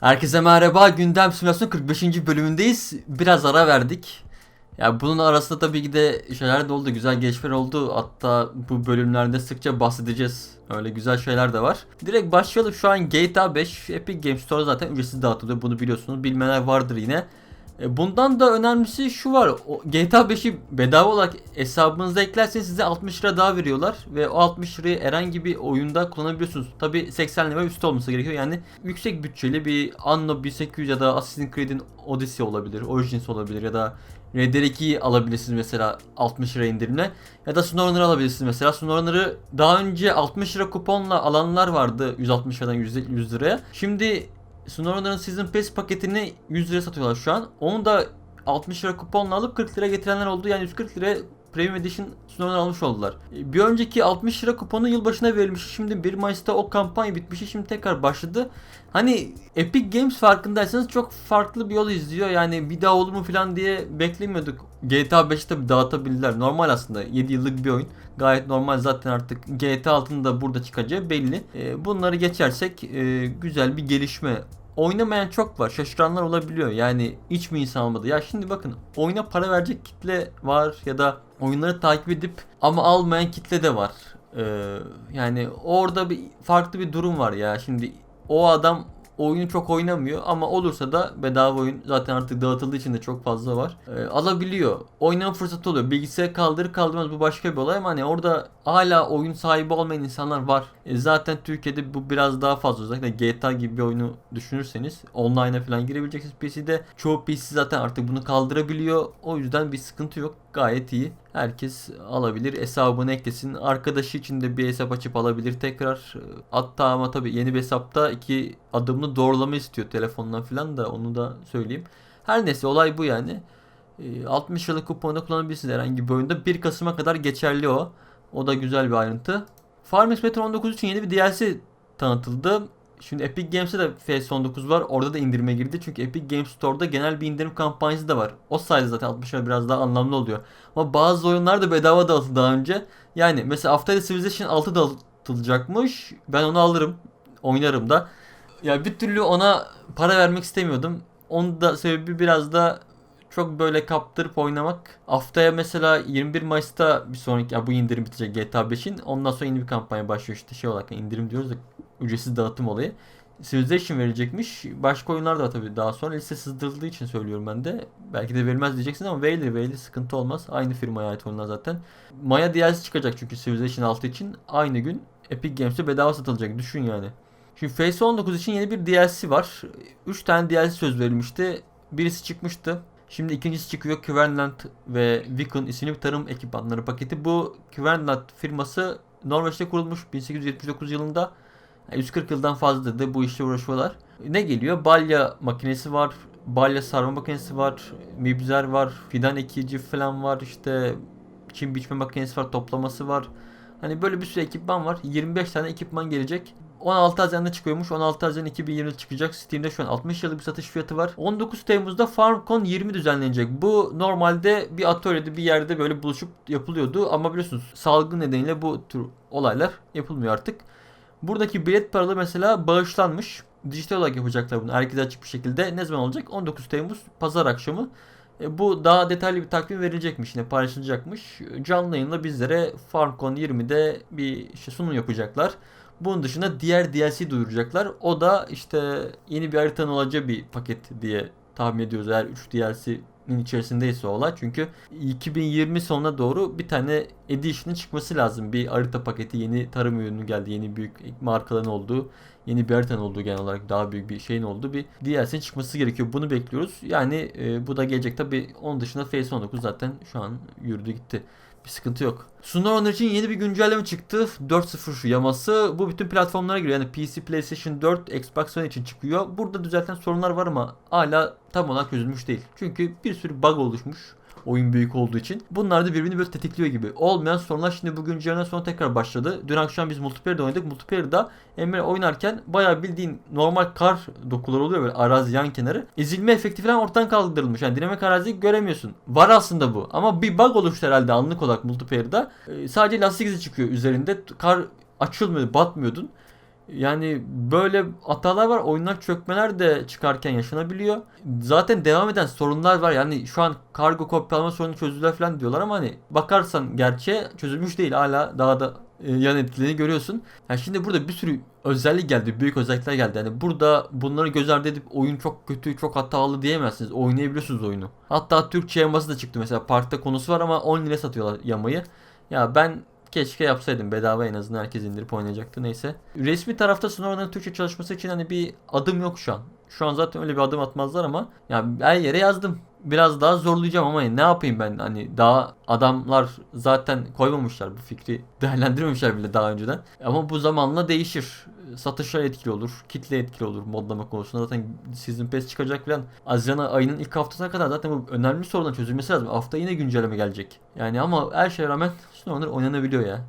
Herkese merhaba. Gündem Simülasyon 45. bölümündeyiz. Biraz ara verdik. Ya bunun arasında tabii ki de şeyler de oldu, güzel gelişmeler oldu. Hatta bu bölümlerde sıkça bahsedeceğiz. Öyle güzel şeyler de var. Direkt başlayalım. Şu an GTA 5 Epic Games Store zaten ücretsiz dağıtılıyor. Bunu biliyorsunuz. Bilmeyenler vardır yine. E, Bundan da önemlisi şu var. GTA 5'i bedava olarak hesabınıza eklerseniz size 60 lira daha veriyorlar. Ve o 60 lirayı herhangi bir oyunda kullanabiliyorsunuz. Tabi 80 lira üstü olması gerekiyor. Yani yüksek bütçeli bir Anno 1800 ya da Assassin's Creed'in Odyssey olabilir. Origins olabilir ya da Red Dead 2'yi alabilirsiniz mesela 60 lira indirimle. Ya da SnowRunner'ı alabilirsiniz mesela. SnowRunner'ı daha önce 60 lira kuponla alanlar vardı 160 liradan 100 100 liraya. Şimdi SnowRunner'ın Season Pass paketini 100 liraya satıyorlar şu an. Onu da 60 lira kuponla alıp 40 lira getirenler oldu. Yani 140 liraya Premium Edition SnowRunner almış oldular. E, Bir önceki 60 lira kuponu yılbaşına verilmiş. Şimdi 1 Mayıs'ta o kampanya bitmişti. Şimdi tekrar başladı. Hani Epic Games farkındaysanız çok farklı bir yol izliyor. Yani bir daha olur mu falan diye beklemiyorduk. GTA 5'i tabi dağıtabildiler. Normal aslında. 7 yıllık bir oyun. Gayet normal zaten artık GTA 6'nın da burada çıkacağı belli. E, bunları geçersek e, güzel bir gelişme oynamayan çok var. Şaşıranlar olabiliyor. Yani hiç mi insan almadı? Ya şimdi bakın oyuna para verecek kitle var ya da oyunları takip edip ama almayan kitle de var. Ee, yani orada bir farklı bir durum var ya. Şimdi o adam oyunu çok oynamıyor ama olursa da bedava oyun zaten artık dağıtıldığı için de çok fazla var. Ee, alabiliyor. Oynama fırsatı oluyor. Bilgisayar kaldırır kaldırmaz bu başka bir olay ama hani orada hala oyun sahibi olmayan insanlar var. E, zaten Türkiye'de bu biraz daha fazla özellikle GTA gibi bir oyunu düşünürseniz online'a falan girebileceksiniz PC'de. Çoğu PC zaten artık bunu kaldırabiliyor. O yüzden bir sıkıntı yok. Gayet iyi. Herkes alabilir. Hesabını eklesin. Arkadaşı için de bir hesap açıp alabilir tekrar. Hatta ama tabii yeni bir hesapta iki adımlı doğrulama istiyor telefondan falan da onu da söyleyeyim. Her neyse olay bu yani. E, 60 liralık kuponu kullanabilirsiniz herhangi bir oyunda. 1 Kasım'a kadar geçerli o. O da güzel bir ayrıntı. Farming Simulator 19 için yeni bir DLC tanıtıldı. Şimdi Epic Games'te de FS19 var. Orada da indirime girdi. Çünkü Epic Games Store'da genel bir indirim kampanyası da var. O sayede zaten 60 lira biraz daha anlamlı oluyor. Ama bazı oyunlar da bedava dağıtıldı daha önce. Yani mesela haftaya Civilization 6 dağıtılacakmış. Ben onu alırım. Oynarım da. Ya bir türlü ona para vermek istemiyordum. Onun da sebebi biraz da çok böyle kaptırıp oynamak. Haftaya mesela 21 Mayıs'ta bir sonraki ya bu indirim bitecek GTA 5'in. Ondan sonra yeni bir kampanya başlıyor işte şey olarak indirim diyoruz da ücretsiz dağıtım olayı. Civilization verecekmiş. Başka oyunlar da tabii daha sonra liste sızdırıldığı için söylüyorum ben de. Belki de verilmez diyeceksiniz ama verilir verilir sıkıntı olmaz. Aynı firmaya ait oyunlar zaten. Maya DLC çıkacak çünkü Civilization 6 için. Aynı gün Epic Games'te bedava satılacak. Düşün yani. Şimdi Phase 19 için yeni bir DLC var. 3 tane DLC söz verilmişti. Birisi çıkmıştı. Şimdi ikincisi çıkıyor. Kverneland ve Viken isimli bir tarım ekipmanları paketi. Bu Kverneland firması Norveç'te kurulmuş 1879 yılında. Yani 140 yıldan fazladır da bu işle uğraşıyorlar. Ne geliyor? Balya makinesi var. Balya sarma makinesi var. Mibzer var. Fidan ekici falan var. İşte çim biçme makinesi var. Toplaması var. Hani böyle bir sürü ekipman var. 25 tane ekipman gelecek. 16 Haziran'da çıkıyormuş. 16 Haziran 2020 çıkacak. Steam'de şu an 60 liralık bir satış fiyatı var. 19 Temmuz'da FarmCon 20 düzenlenecek. Bu normalde bir atölyede bir yerde böyle buluşup yapılıyordu. Ama biliyorsunuz salgın nedeniyle bu tür olaylar yapılmıyor artık. Buradaki bilet paraları mesela bağışlanmış. Dijital olarak yapacaklar bunu. Herkese açık bir şekilde. Ne zaman olacak? 19 Temmuz pazar akşamı. E, bu daha detaylı bir takvim verilecekmiş yine paylaşılacakmış. Canlı yayınla bizlere FarmCon 20'de bir işte sunum yapacaklar. Bunun dışında diğer DLC duyuracaklar. O da işte yeni bir haritanın olacağı bir paket diye tahmin ediyoruz eğer 3 DLC'nin içerisindeyse olay. Çünkü 2020 sonuna doğru bir tane edition'ın çıkması lazım. Bir harita paketi yeni tarım ürünü geldi. Yeni büyük markaların olduğu, yeni bir haritanın olduğu genel olarak daha büyük bir şeyin olduğu bir DLC'nin çıkması gerekiyor. Bunu bekliyoruz. Yani e, bu da gelecek tabi. Onun dışında Phase 19 zaten şu an yürüdü gitti. Bir sıkıntı yok. Sunner için yeni bir güncelleme çıktı. 4.0 yaması. Bu bütün platformlara giriyor. Yani PC, PlayStation 4, Xbox One için çıkıyor. Burada düzelten sorunlar var ama hala tam olarak çözülmüş değil. Çünkü bir sürü bug oluşmuş oyun büyük olduğu için. Bunlar da birbirini böyle tetikliyor gibi. Olmayan sorunlar şimdi bu güncelleme sonra tekrar başladı. Dün akşam biz multiplayer'da oynadık. Multiplayer'da Emre oynarken bayağı bildiğin normal kar dokuları oluyor böyle arazi yan kenarı. Ezilme efekti falan ortadan kaldırılmış. Yani dinamik araziyi göremiyorsun. Var aslında bu. Ama bir bug oluştu herhalde anlık olarak multiplayer'da. Ee, sadece lastik izi çıkıyor üzerinde. Kar açılmıyor, batmıyordun. Yani böyle hatalar var. Oyunlar çökmeler de çıkarken yaşanabiliyor. Zaten devam eden sorunlar var. Yani şu an kargo kopyalama sorunu çözüldü falan diyorlar ama hani bakarsan gerçeğe çözülmüş değil. Hala daha da e, yan etkilerini görüyorsun. Yani şimdi burada bir sürü özellik geldi. Büyük özellikler geldi. Yani burada bunları göz ardı edip oyun çok kötü, çok hatalı diyemezsiniz. Oynayabiliyorsunuz oyunu. Hatta Türkçe yaması da çıktı mesela. Parkta konusu var ama 10 lira satıyorlar yamayı. Ya ben keşke yapsaydım bedava en azından herkes indirip oynayacaktı neyse. Resmi tarafta sınavların Türkçe çalışması için hani bir adım yok şu an. Şu an zaten öyle bir adım atmazlar ama ya her yere yazdım. Biraz daha zorlayacağım ama ne yapayım ben hani daha adamlar zaten koymamışlar bu fikri değerlendirmemişler bile daha önceden. Ama bu zamanla değişir. Satışlar etkili olur, kitle etkili olur modlama konusunda. Zaten Season Pass çıkacak falan. Haziran ayının ilk haftasına kadar zaten bu önemli sorunun çözülmesi lazım. Hafta yine güncelleme gelecek. Yani ama her şeye rağmen Snowrunner oynanabiliyor ya.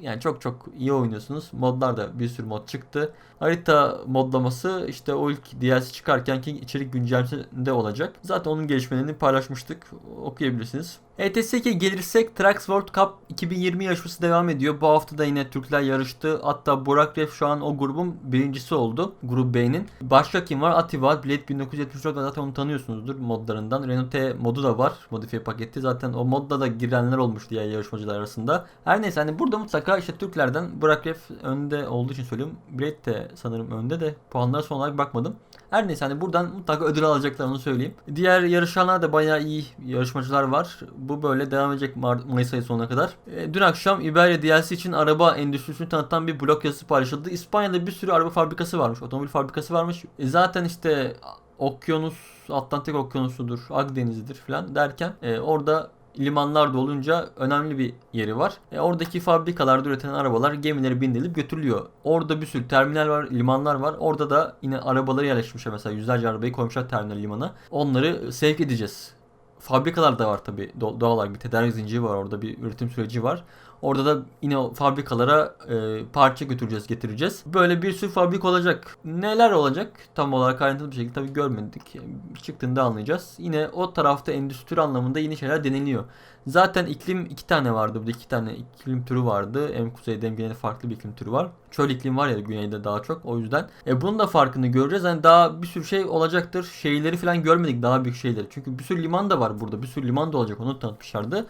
Yani çok çok iyi oynuyorsunuz. Modlar da bir sürü mod çıktı. Harita modlaması işte o ilk DLC çıkarkenki içerik güncellemesinde olacak. Zaten onun gelişmelerini paylaşmıştık. Okuyabilirsiniz. ETS 2'ye gelirsek Trax World Cup 2020 yarışması devam ediyor. Bu hafta da yine Türkler yarıştı. Hatta Burak Ref şu an o grubun birincisi oldu. Grup B'nin. Başka kim var? Ati var. Blade 1974 zaten onu tanıyorsunuzdur modlarından. Renault T modu da var. Modifiye paketi. Zaten o modda da girenler olmuş diğer yarışmacılar arasında. Her neyse hani burada mutlaka işte Türklerden Burak Ref önde olduğu için söylüyorum. Blade de sanırım önde de puanlara son olarak bakmadım. Her neyse hani buradan mutlaka ödül alacaklar onu söyleyeyim. Diğer yarışanlar da bayağı iyi yarışmacılar var. Bu böyle devam edecek Mar- Mayıs ayı sonuna kadar. E, dün akşam Iberia DLC için araba endüstrisini tanıtan bir blog yazısı paylaşıldı. İspanya'da bir sürü araba fabrikası varmış. Otomobil fabrikası varmış. E, zaten işte Okyanus, Atlantik Okyanusu'dur, Akdeniz'idir falan derken e, orada limanlar da olunca önemli bir yeri var. E, oradaki fabrikalarda üretilen arabalar gemileri bindirilip götürülüyor. Orada bir sürü terminal var, limanlar var. Orada da yine arabaları yerleşmişler mesela yüzlerce arabayı koymuşlar terminal limana. Onları sevk edeceğiz. Fabrikalar da var tabi doğal olarak bir tedarik zinciri var orada bir üretim süreci var. Orada da yine fabrikalara e, parça götüreceğiz, getireceğiz. Böyle bir sürü fabrika olacak. Neler olacak? Tam olarak ayrıntılı bir şekilde tabii görmedik. Çıktığında anlayacağız. Yine o tarafta endüstri anlamında yeni şeyler deneniyor. Zaten iklim iki tane vardı. Burada iki tane iklim türü vardı. Hem kuzeyde hem güneyde farklı bir iklim türü var. Çöl iklim var ya güneyde daha çok. O yüzden. E bunun da farkını göreceğiz. Yani daha bir sürü şey olacaktır. Şeyleri falan görmedik daha büyük şeyleri. Çünkü bir sürü liman da var burada. Bir sürü liman da olacak. Onu tanıtmışlardı.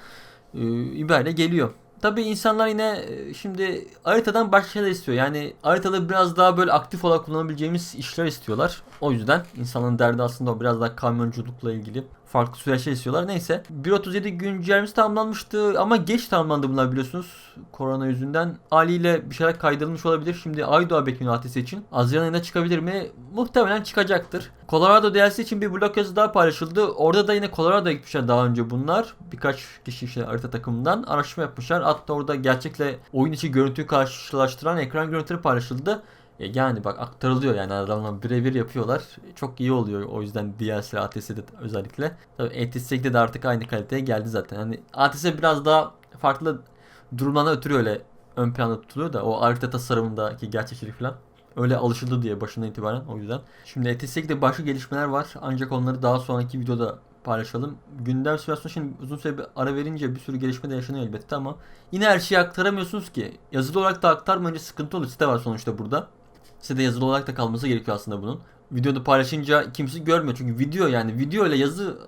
E, İber'le geliyor. Tabii insanlar yine e, şimdi haritadan başka şeyler istiyor. Yani haritada biraz daha böyle aktif olarak kullanabileceğimiz işler istiyorlar. O yüzden insanların derdi aslında o biraz daha kamyonculukla ilgili farklı süreçler istiyorlar. Neyse 1.37 güncellemesi tamamlanmıştı ama geç tamamlandı bunlar biliyorsunuz. Korona yüzünden haliyle bir şeyler kaydırılmış olabilir. Şimdi Aydoğa bekleniyor ATS için. Haziran ayında çıkabilir mi? Muhtemelen çıkacaktır. Colorado DLC için bir blog yazı daha paylaşıldı. Orada da yine Colorado'ya gitmişler daha önce bunlar. Birkaç kişi işte harita takımından araştırma yapmışlar. Hatta orada gerçekle oyun içi görüntüyü karşılaştıran ekran görüntüleri paylaşıldı. Yani bak aktarılıyor yani adamlar birebir yapıyorlar. Çok iyi oluyor o yüzden DLC ATS'de özellikle. Tabii ETS8'de de artık aynı kaliteye geldi zaten. Hani ATS biraz daha farklı durumlardan ötürü öyle ön planda tutuluyor da o harita tasarımındaki gerçekçilik falan. Öyle alışıldı diye başından itibaren o yüzden. Şimdi ETS8'de başka gelişmeler var ancak onları daha sonraki videoda paylaşalım. Gündem simülasyonu için uzun süre bir ara verince bir sürü gelişme de yaşanıyor elbette ama yine her şeyi aktaramıyorsunuz ki. Yazılı olarak da aktarmayınca sıkıntı olur. Site var sonuçta burada. Sitede yazılı olarak da kalması gerekiyor aslında bunun. Videoda paylaşınca kimse görmüyor çünkü video yani video ile yazı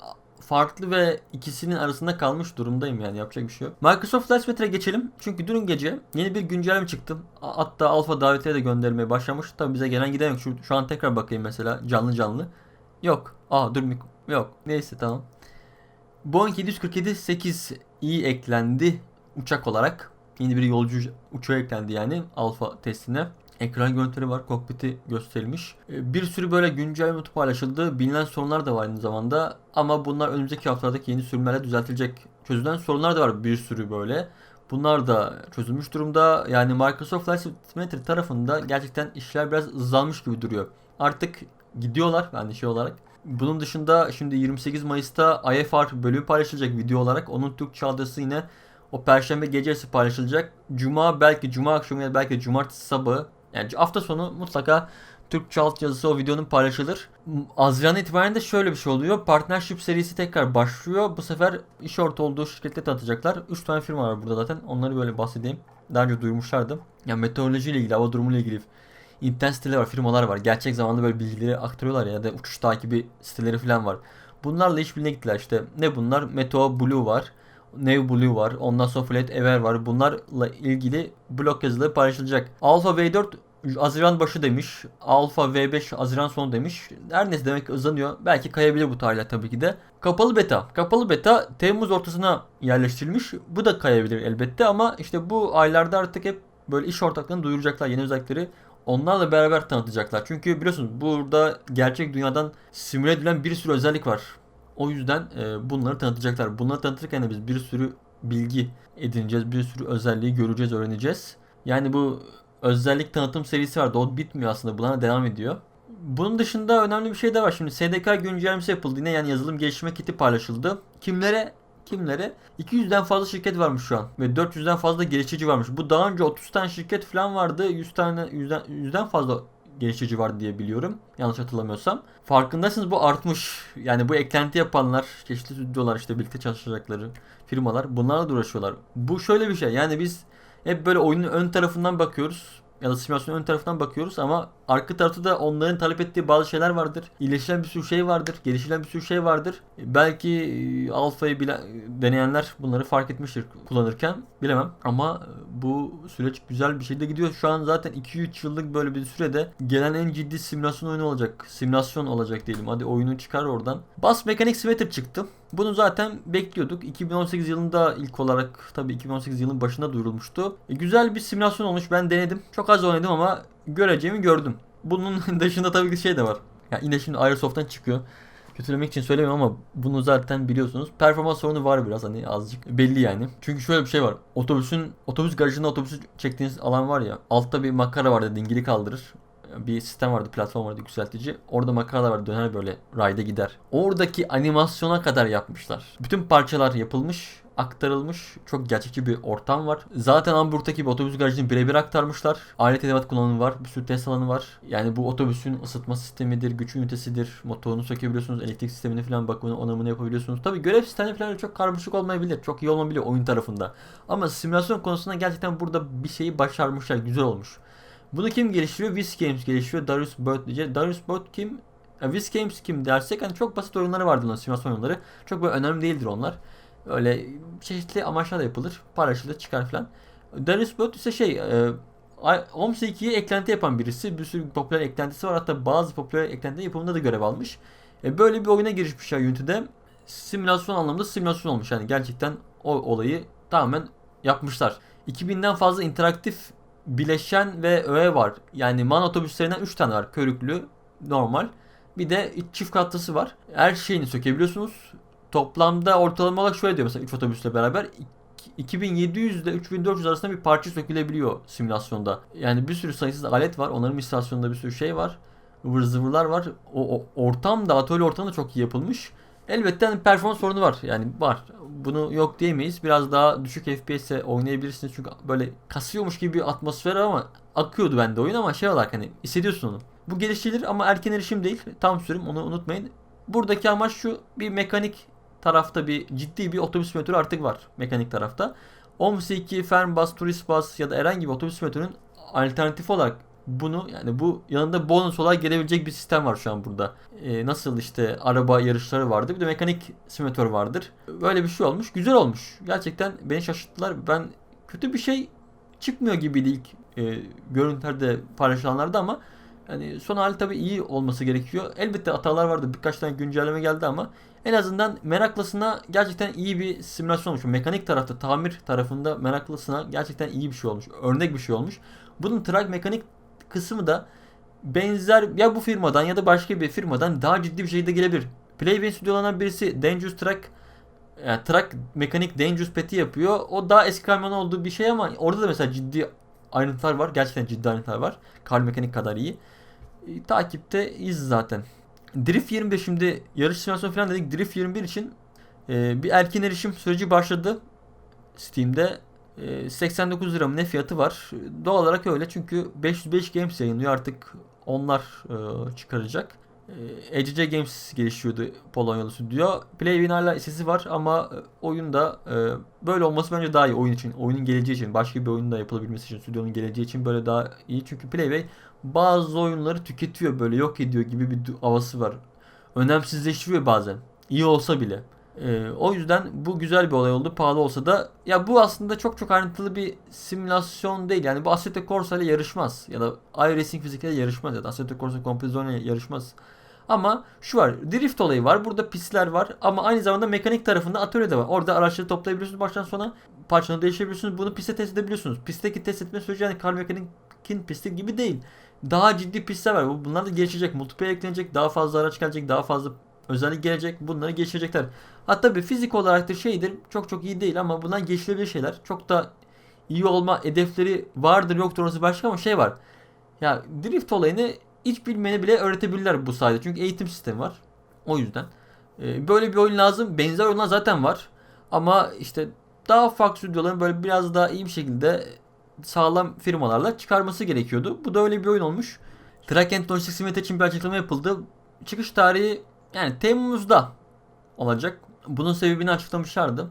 farklı ve ikisinin arasında kalmış durumdayım yani yapacak bir şey yok. Microsoft Flight Simulator'a geçelim. Çünkü dün gece yeni bir güncelleme çıktı. Hatta alfa davetiye de göndermeye başlamış. Tabi bize gelen giden yok. Şu, şu an tekrar bakayım mesela canlı canlı. Yok. Aa dur yok. Neyse tamam. Boeing 747-8i eklendi uçak olarak. Yeni bir yolcu uçağı eklendi yani alfa testine. Ekran görüntüleri var. Kokpiti gösterilmiş. Ee, bir sürü böyle güncel notu paylaşıldı. Bilinen sorunlar da var aynı zamanda. Ama bunlar önümüzdeki haftalardaki yeni sürümlerle düzeltilecek. Çözülen sorunlar da var bir sürü böyle. Bunlar da çözülmüş durumda. Yani Microsoft Flight Simulator tarafında gerçekten işler biraz hızlanmış gibi duruyor. Artık gidiyorlar yani şey olarak. Bunun dışında şimdi 28 Mayıs'ta IFR bölümü paylaşılacak video olarak. Onun Türkçe adresi yine o perşembe gecesi paylaşılacak. Cuma belki cuma akşamı ya belki cumartesi sabahı yani hafta sonu mutlaka Türkçe alt yazısı o videonun paylaşılır. Haziran itibaren de şöyle bir şey oluyor. Partnership serisi tekrar başlıyor. Bu sefer iş orta olduğu şirkette tanıtacaklar. 3 tane firma var burada zaten. Onları böyle bahsedeyim. Daha önce duymuşlardı. Yani meteoroloji ile ilgili, hava durumu ile ilgili internet siteleri var, firmalar var. Gerçek zamanlı böyle bilgileri aktarıyorlar ya da uçuş takibi siteleri falan var. Bunlarla işbirliğine gittiler işte. Ne bunlar? Meteo Blue var. Nev Blue var. Ondan sonra Flat Ever var. Bunlarla ilgili blog yazıları paylaşılacak. Alpha V4 Haziran başı demiş. Alpha V5 Haziran sonu demiş. Her neyse demek ki hızlanıyor. Belki kayabilir bu tarihler tabii ki de. Kapalı beta. Kapalı beta Temmuz ortasına yerleştirilmiş. Bu da kayabilir elbette ama işte bu aylarda artık hep böyle iş ortaklarını duyuracaklar. Yeni özellikleri onlarla beraber tanıtacaklar. Çünkü biliyorsunuz burada gerçek dünyadan simüle edilen bir sürü özellik var. O yüzden e, bunları tanıtacaklar. Bunları tanıtırken de biz bir sürü bilgi edineceğiz. Bir sürü özelliği göreceğiz, öğreneceğiz. Yani bu özellik tanıtım serisi vardı. O bitmiyor aslında. Buna devam ediyor. Bunun dışında önemli bir şey de var. Şimdi SDK güncellemesi yapıldı. Yine yani yazılım geliştirme kiti paylaşıldı. Kimlere? Kimlere? 200'den fazla şirket varmış şu an. Ve 400'den fazla geliştirici varmış. Bu daha önce 30 tane şirket falan vardı. 100 tane 100'den, 100'den fazla geliştirici var diye biliyorum. Yanlış hatırlamıyorsam. Farkındaysanız bu artmış. Yani bu eklenti yapanlar, çeşitli stüdyolar işte birlikte çalışacakları firmalar bunlarla da uğraşıyorlar. Bu şöyle bir şey. Yani biz hep böyle oyunun ön tarafından bakıyoruz ya da simülasyonun ön tarafından bakıyoruz ama arka tarafta da onların talep ettiği bazı şeyler vardır. İyileşilen bir sürü şey vardır. Gelişilen bir sürü şey vardır. Belki e, alfayı bile deneyenler bunları fark etmiştir kullanırken. Bilemem ama e, bu süreç güzel bir şekilde gidiyor. Şu an zaten 2-3 yıllık böyle bir sürede gelen en ciddi simülasyon oyunu olacak. Simülasyon olacak diyelim. Hadi oyunu çıkar oradan. Bus Mechanic Simulator çıktı. Bunu zaten bekliyorduk. 2018 yılında ilk olarak tabii 2018 yılının başında duyurulmuştu. E, güzel bir simülasyon olmuş. Ben denedim. Çok az oynadım ama göreceğimi gördüm. Bunun dışında tabii ki şey de var. Ya yine şimdi Airsoft'tan çıkıyor. Kötülemek için söylemiyorum ama bunu zaten biliyorsunuz. Performans sorunu var biraz hani azıcık belli yani. Çünkü şöyle bir şey var. Otobüsün otobüs garajında otobüsü çektiğiniz alan var ya. Altta bir makara vardı dingili kaldırır bir sistem vardı, platform vardı yükseltici. Orada makaralar var döner böyle rayda gider. Oradaki animasyona kadar yapmışlar. Bütün parçalar yapılmış, aktarılmış. Çok gerçekçi bir ortam var. Zaten Hamburg'daki bir otobüs garajını birebir aktarmışlar. Alet edevat kullanımı var. Bir sürü test alanı var. Yani bu otobüsün ısıtma sistemidir, güç ünitesidir. Motorunu sökebiliyorsunuz. Elektrik sistemini falan bakımını, onamını yapabiliyorsunuz. Tabi görev sistemi falan çok karmaşık olmayabilir. Çok iyi olmayabilir oyun tarafında. Ama simülasyon konusunda gerçekten burada bir şeyi başarmışlar. Güzel olmuş. Bunu kim geliştiriyor? Wiz Games geliştiriyor. Darius Bird diyeceğiz. Darius Bird kim? Wiz Games kim dersek hani çok basit oyunları vardır onların simülasyon oyunları. Çok böyle önemli değildir onlar. Öyle çeşitli amaçlarla yapılır. Paylaşılır çıkar falan. Darius Bird ise şey e, Homes 2'ye eklenti yapan birisi. Bir sürü popüler eklentisi var. Hatta bazı popüler eklenti yapımında da görev almış. E, böyle bir oyuna girişmişler Unity'de. Simülasyon anlamında simülasyon olmuş. Yani gerçekten o olayı tamamen yapmışlar. 2000'den fazla interaktif bileşen ve öğe var. Yani man otobüslerinden 3 tane var. Körüklü, normal. Bir de çift katlısı var. Her şeyini sökebiliyorsunuz. Toplamda ortalama olarak şöyle diyor mesela 3 otobüsle beraber 2700 ile 3400 arasında bir parça sökülebiliyor simülasyonda. Yani bir sürü sayısız alet var. Onların istasyonunda bir sürü şey var. Ivır zıvırlar var. O, o ortam da atölye ortamı da çok iyi yapılmış. Elbette hani performans sorunu var. Yani var. Bunu yok diyemeyiz. Biraz daha düşük FPS'e oynayabilirsiniz. Çünkü böyle kasıyormuş gibi bir atmosfer ama akıyordu bende oyun ama şey olarak hani hissediyorsun onu. Bu geliştirilir ama erken erişim değil. Tam sürüm onu unutmayın. Buradaki amaç şu bir mekanik tarafta bir ciddi bir otobüs simülatörü artık var mekanik tarafta. OMS2, Fernbus, Turistbus ya da herhangi bir otobüs simülatörünün alternatif olarak bunu yani bu yanında bonus olarak gelebilecek bir sistem var şu an burada. Ee, nasıl işte araba yarışları vardı bir de mekanik simülatör vardır. Böyle bir şey olmuş. Güzel olmuş. Gerçekten beni şaşırttılar. Ben kötü bir şey çıkmıyor gibiydi ilk e, görüntülerde paylaşılanlarda ama yani son hali tabii iyi olması gerekiyor. Elbette hatalar vardı. Birkaç tane güncelleme geldi ama en azından meraklısına gerçekten iyi bir simülasyon olmuş. Mekanik tarafta, tamir tarafında meraklısına gerçekten iyi bir şey olmuş. Örnek bir şey olmuş. Bunun track mekanik kısmı da benzer ya bu firmadan ya da başka bir firmadan daha ciddi bir şekilde gelebilir. Playway stüdyolarından birisi Dangerous Track yani track mekanik Dangerous Pet'i yapıyor. O daha eski kamyon olduğu bir şey ama orada da mesela ciddi ayrıntılar var. Gerçekten ciddi ayrıntılar var. Kar mekanik kadar iyi. E, takipte iz zaten. Drift 25 şimdi yarış simülasyonu falan dedik. Drift 21 için e, bir erken erişim süreci başladı. Steam'de 89 ee, lira mı ne fiyatı var. Doğal olarak öyle çünkü 505 Games yayınlıyor artık onlar e, çıkaracak. E, ECC Games geliştiriyordu Polonyalı stüdyo. Playwin hala sesi var ama e, oyunda e, böyle olması bence daha iyi oyun için. Oyunun geleceği için. Başka bir oyunda yapılabilmesi için. Stüdyonun geleceği için böyle daha iyi. Çünkü Playway bazı oyunları tüketiyor böyle yok ediyor gibi bir havası var. Önemsizleştiriyor bazen. İyi olsa bile. Ee, o yüzden bu güzel bir olay oldu. Pahalı olsa da. Ya bu aslında çok çok ayrıntılı bir simülasyon değil. Yani bu Assetto Corsa ile yarışmaz. Ya da iRacing fizikle yarışmaz. Ya da Assetto Corsa Competizione ile yarışmaz. Ama şu var. Drift olayı var. Burada pistler var. Ama aynı zamanda mekanik tarafında atölye de var. Orada araçları toplayabiliyorsunuz baştan sona. Parçalarını değiştirebiliyorsunuz. Bunu piste test edebiliyorsunuz. Pistteki test etme süreci yani kar mekanikin pisti gibi değil. Daha ciddi pistler var. Bu- Bunlar da gelişecek. Multiplayer eklenecek. Daha fazla araç gelecek. Daha fazla özellik gelecek. Bunları geçirecekler. Hatta bir fizik olarak da şeydir. Çok çok iyi değil ama bunlar geçilebilir şeyler. Çok da iyi olma hedefleri vardır yoktur orası başka ama şey var. Ya drift olayını hiç bilmeyeni bile öğretebilirler bu sayede. Çünkü eğitim sistemi var. O yüzden. Ee, böyle bir oyun lazım. Benzer oyunlar zaten var. Ama işte daha farklı stüdyoların böyle biraz daha iyi bir şekilde sağlam firmalarla çıkarması gerekiyordu. Bu da öyle bir oyun olmuş. Trakent Logistics Simulator için bir açıklama yapıldı. Çıkış tarihi yani Temmuz'da olacak. Bunun sebebini açıklamışlardı.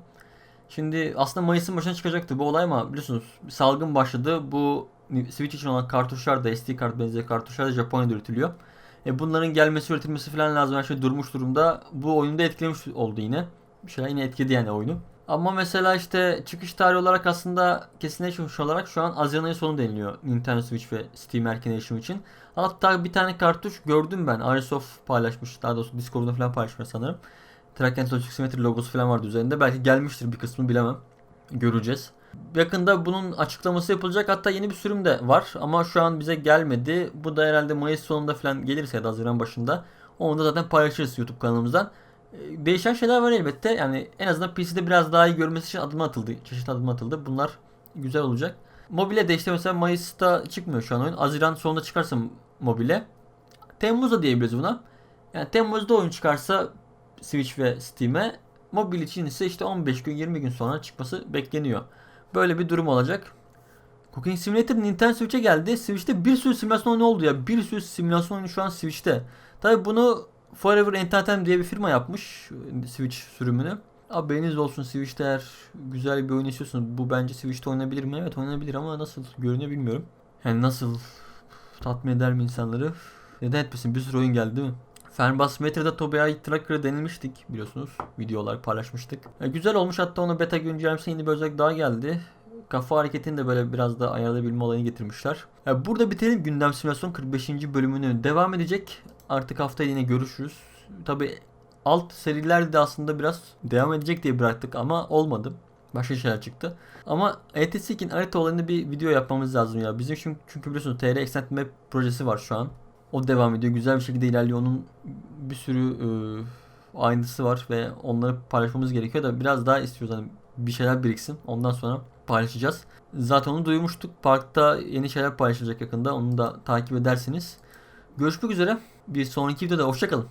Şimdi aslında Mayıs'ın başına çıkacaktı bu olay ama biliyorsunuz salgın başladı. Bu Switch için olan kartuşlar da SD kart benzeri kartuşlar da Japonya'da üretiliyor. E bunların gelmesi üretilmesi falan lazım. Her şey durmuş durumda. Bu oyunu da etkilemiş oldu yine. Bir şeyler yine etkiledi yani oyunu. Ama mesela işte çıkış tarihi olarak aslında kesinleşmiş olarak şu an Haziran ayı sonu deniliyor Nintendo Switch ve Steam erken erişim için. Hatta bir tane kartuş gördüm ben. Airsoft paylaşmış. Daha doğrusu Discord'da falan paylaşmış sanırım. Trakent Logistics Simulator logosu falan vardı üzerinde. Belki gelmiştir bir kısmı bilemem. Göreceğiz. Yakında bunun açıklaması yapılacak. Hatta yeni bir sürüm de var ama şu an bize gelmedi. Bu da herhalde Mayıs sonunda falan gelirse ya da Haziran başında. Onu da zaten paylaşırız YouTube kanalımızdan. Ee, Değişen şeyler var elbette. Yani en azından PC'de biraz daha iyi görmesi için adım atıldı. Çeşitli adım atıldı. Bunlar güzel olacak. Mobile de işte mesela Mayıs'ta çıkmıyor şu an oyun. Haziran sonunda çıkarsa mobile. Temmuz'da diyebiliriz buna. Yani Temmuz'da oyun çıkarsa Switch ve Steam'e mobil için ise işte 15 gün 20 gün sonra çıkması bekleniyor. Böyle bir durum olacak. Cooking Simulator Nintendo Switch'e geldi. Switch'te bir sürü simülasyon oyunu oldu ya. Bir sürü simülasyon oyunu şu an Switch'te. Tabi bunu Forever Entertainment diye bir firma yapmış Switch sürümünü. Haberiniz olsun Switch'te eğer güzel bir oyun istiyorsunuz. Bu bence Switch'te oynanabilir mi? Evet oynanabilir ama nasıl görünüyor bilmiyorum. Yani nasıl tatmin eder mi insanları? Neden etmesin? Bir sürü oyun geldi değil mi? Fernbus Metro'da Tobii ait Tracker'ı denemiştik biliyorsunuz. Videolar paylaşmıştık. E, güzel olmuş hatta ona beta güncellemesine yeni bir özellik daha geldi. Kafa hareketini de böyle biraz da ayarlayabilme olayını getirmişler. E, burada bitirelim gündem simülasyon 45. bölümünü devam edecek. Artık haftaya yine görüşürüz. Tabi alt seriler de aslında biraz devam edecek diye bıraktık ama olmadı. Başka şeyler çıktı. Ama ETS2'in harita olayında bir video yapmamız lazım ya. Bizim çünkü, çünkü biliyorsunuz TR Extended Map projesi var şu an. O devam ediyor. Güzel bir şekilde ilerliyor. Onun bir sürü e, ayrıntısı var ve onları paylaşmamız gerekiyor da biraz daha istiyoruz. Hani bir şeyler biriksin. Ondan sonra paylaşacağız. Zaten onu duymuştuk. Parkta yeni şeyler paylaşılacak yakında. Onu da takip edersiniz. Görüşmek üzere. Bir sonraki videoda hoşçakalın.